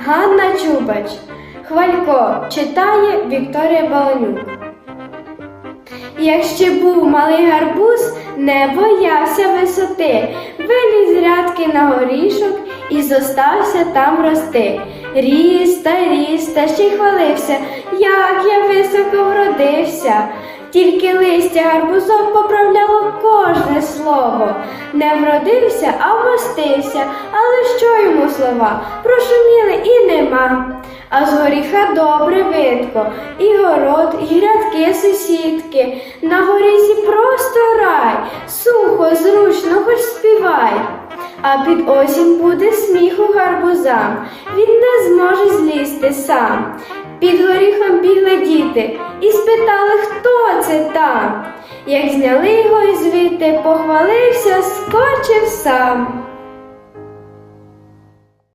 Ганна Чубач. Хвалько читає Вікторія Баланюк. Як ще був малий гарбуз, не боявся висоти, виліз рядки на горішок і зостався там рости. Ріс та ріс, та ще й хвалився, як я високо вродився. Тільки листя гарбузом поправляло кожне слово. Не вродився, а вмостився, але що йому слова? Прошуміли і нема. А з горіха добре видко, і город, і грядки сусідки. На горізі просто рай, сухо, зручно, хоч співай. А під осінь буде сміху гарбузам, він не зможе злізти сам. Під горіхом бігли діти і спитали, хто це там. Як зняли його і звідти, похвалився, скочив сам.